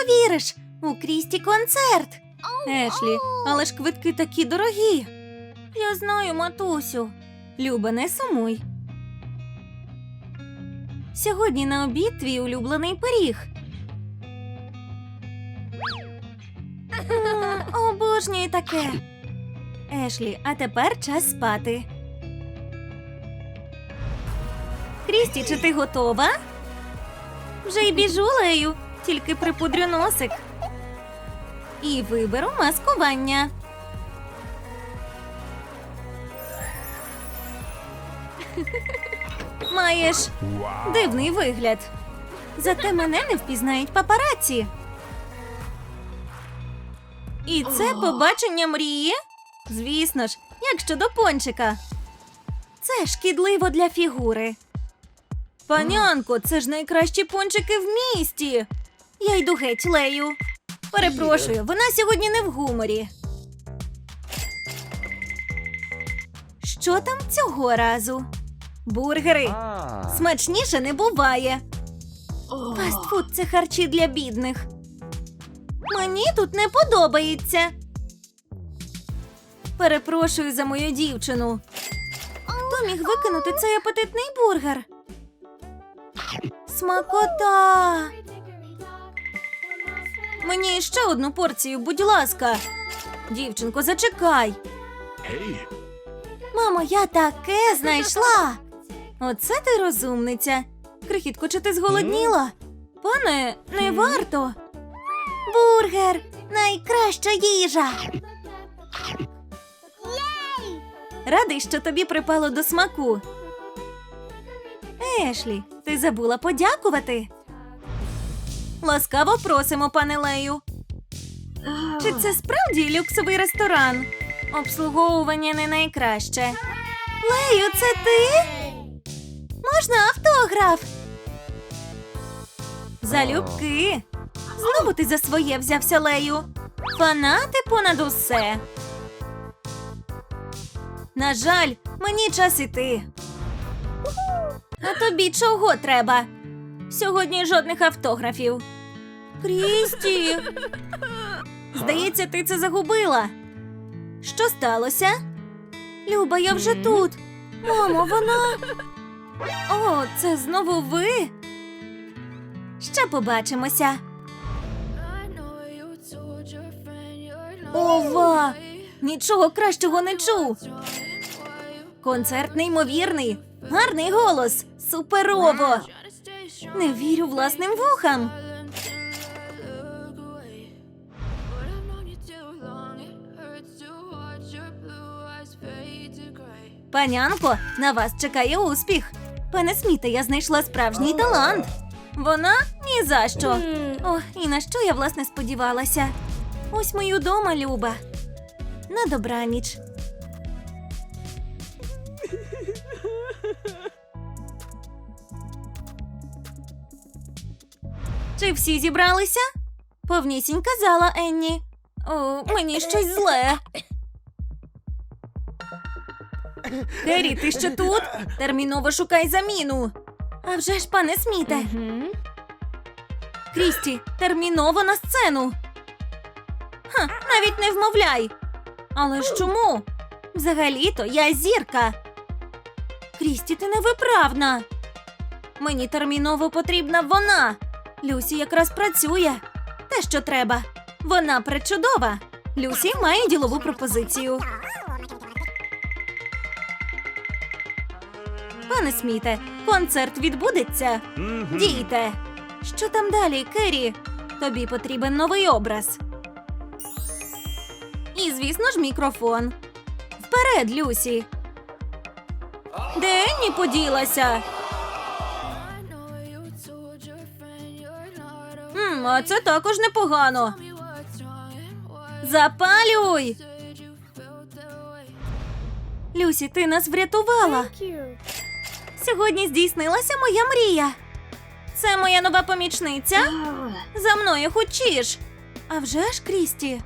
Повіриш! У Крісті концерт. Ешлі, але ж квитки такі дорогі. Я знаю, матусю. Люба, не сумуй. Сьогодні на обід твій улюблений пиріг. М, Обожнюю таке. Ешлі, а тепер час спати. Крісті, чи ти готова? Вже й біжу лею, тільки припудрю носик. І виберу маскування. Маєш дивний вигляд. Зате мене не впізнають папараці. І це побачення мрії? Звісно ж, як щодо пончика. Це шкідливо для фігури. Панянко, це ж найкращі пончики в місті. Я йду геть, Лею. Перепрошую, вона сьогодні не в гуморі. Що там цього разу? Бургери. Смачніше не буває. Фастфуд це харчі для бідних. Мені тут не подобається. Перепрошую за мою дівчину. Хто міг викинути цей апетитний бургер? Смакота. Мені ще одну порцію, будь ласка. Дівчинко, зачекай. Мамо, я таке знайшла. Оце ти розумниця. Крихітко, чи ти зголодніла? Пане, не варто. Бургер найкраща їжа. Радий, що тобі припало до смаку. Ешлі, ти забула подякувати. Ласкаво просимо, пане Лею. Чи це справді люксовий ресторан? Обслуговування не найкраще. Лею, це ти? Можна автограф? Залюбки. Знову ти за своє взявся Лею. Фанати понад усе. На жаль, мені час іти. А тобі чого треба? Сьогодні жодних автографів. Крісті. Здається, ти це загубила. Що сталося? Люба, я вже тут. Мамо, вона. О, це знову ви. Ще побачимося. Ова! Нічого кращого не чув. Концерт неймовірний. Гарний голос. Суперово. Не вірю власним вухам. Панянко, на вас чекає успіх. Пане Сміте, я знайшла справжній талант. Вона ні за що. О, і на що я власне сподівалася? Ось мою дома, Люба. На добраніч. Чи всі зібралися? Повнісінька зала Енні. О, мені щось зле. Керрі, ти ще тут? Терміново шукай заміну. А вже ж, пане Сміте. Крісті, терміново на сцену. Ха, навіть не вмовляй. Але ж чому? Взагалі-то я зірка. Крісті, ти невиправна. Мені терміново потрібна вона. Люсі якраз працює. Те, що треба. Вона пречудова. Люсі має ділову пропозицію. Пане Сміте, концерт відбудеться. Дійте. Що там далі, Керрі? Тобі потрібен новий образ. І, звісно ж, мікрофон. Вперед, Люсі. Де Енні поділася? М, а це також непогано. Запалюй! Люсі, ти нас врятувала. Сьогодні здійснилася моя мрія. Це моя нова помічниця. За мною хочеш. А вже ж, Крісті.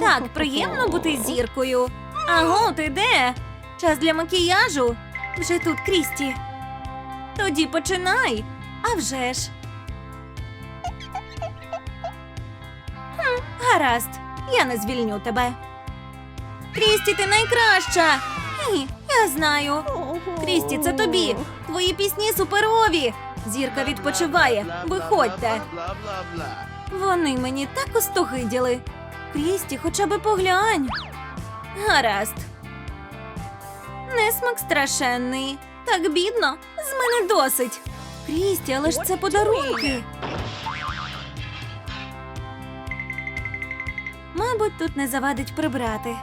Так, приємно бути зіркою. Аго, ти де? Час для макіяжу. Вже тут, Крісті. Тоді починай. А вже ж. Хм, гаразд, я не звільню тебе. Крісті, ти найкраща. Ні, я знаю. Крісті, це тобі. Твої пісні суперові. Зірка відпочиває. Виходьте. Вони мені так остогиділи. Крісті, хоча би поглянь. Гаразд. Несмак страшенний. Так бідно. З мене досить. Крісті, але ж це подарунки. Мабуть, тут не завадить прибрати.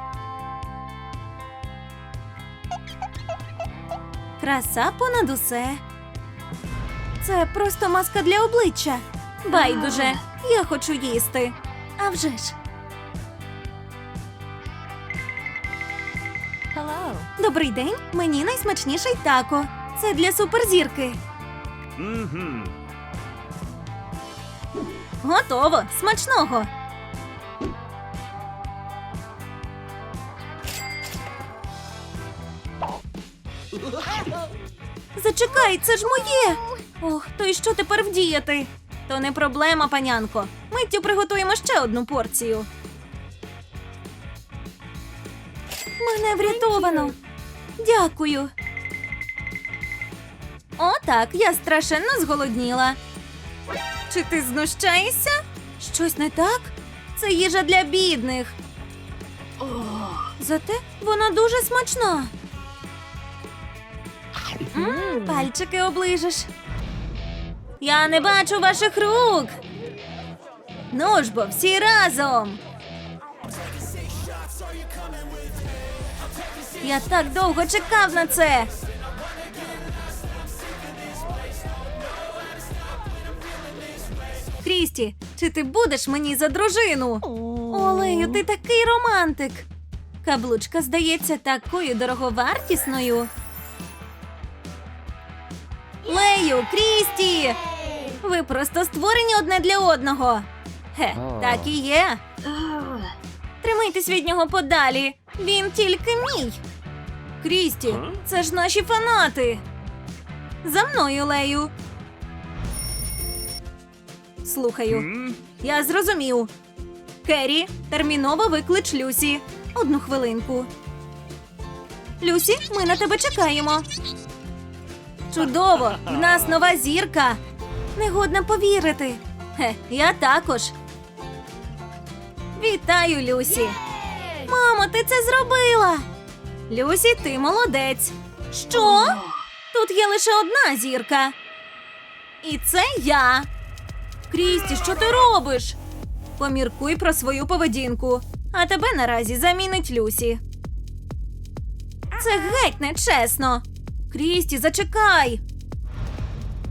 Краса понад усе. Це просто маска для обличчя. Байдуже, я хочу їсти. А вже ж. Hello. Добрий день, мені найсмачніший тако. Це для суперзірки. Готово, смачного. Зачекай, це ж моє. Ох, то й що тепер вдіяти? То не проблема, панянко. Миттю приготуємо ще одну порцію. Мене врятовано. Дякую. О, так, я страшенно зголодніла. Чи ти знущаєшся? Щось не так? Це їжа для бідних. Зате вона дуже смачна. М, пальчики оближеш. Я не бачу ваших рук. Ну ж бо, всі разом. Я так довго чекав на це. Крісті, чи ти будеш мені за дружину? Олею, ти такий романтик. Каблучка здається такою дороговартісною. Лею, Крісті! Ви просто створені одне для одного. Хе, так і є. Тримайтесь від нього подалі. Він тільки мій. Крісті, це ж наші фанати. За мною, Лею. Слухаю. Я зрозумів. Керрі, терміново виклич Люсі. Одну хвилинку. Люсі, ми на тебе чекаємо. Чудово! В нас нова зірка. Негодно повірити. Хе, я також. Вітаю, Люсі. Мамо, ти це зробила. Люсі, ти молодець. Що? Тут є лише одна зірка. І це я. Крісті, що ти робиш? Поміркуй про свою поведінку, а тебе наразі замінить Люсі. Це геть нечесно. Крісті, зачекай.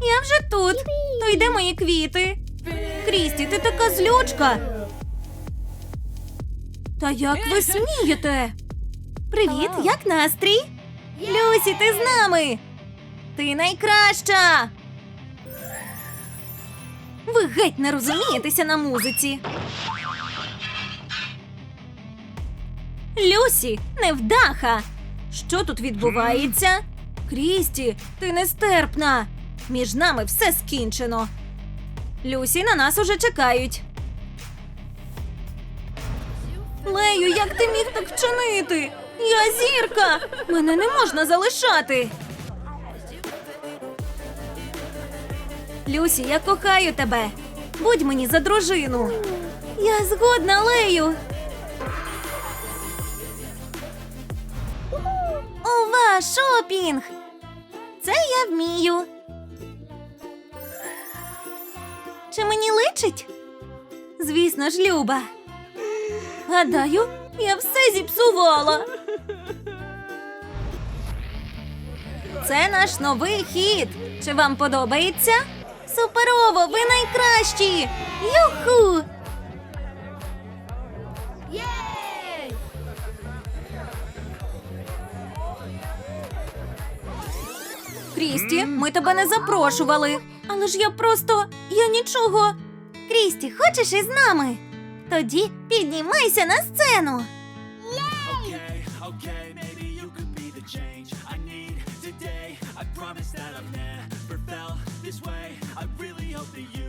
Я вже тут. То йде мої квіти. Крісті, ти така злючка. Та як ви смієте? Привіт, як настрій? Люсі, ти з нами. Ти найкраща. Ви геть не розумієтеся на музиці. Люсі, невдаха! Що тут відбувається? Крісті, ти нестерпна. Між нами все скінчено. Люсі на нас уже чекають. Лею, як ти міг так вчинити? Я зірка! Мене не можна залишати. Люсі, я кохаю тебе. Будь мені за дружину. Я згодна, Лею. Ова, шопінг. Це я вмію. Чи мені личить? Звісно ж, Люба. Гадаю, я все зіпсувала. Це наш новий хід. Чи вам подобається? Суперово, ви найкращі! Юху! Крісті, ми тебе не запрошували. Але ж я просто я нічого. Крісті, хочеш із нами? Тоді піднімайся на сцену. I promise that I've never felt this way. I really hope that you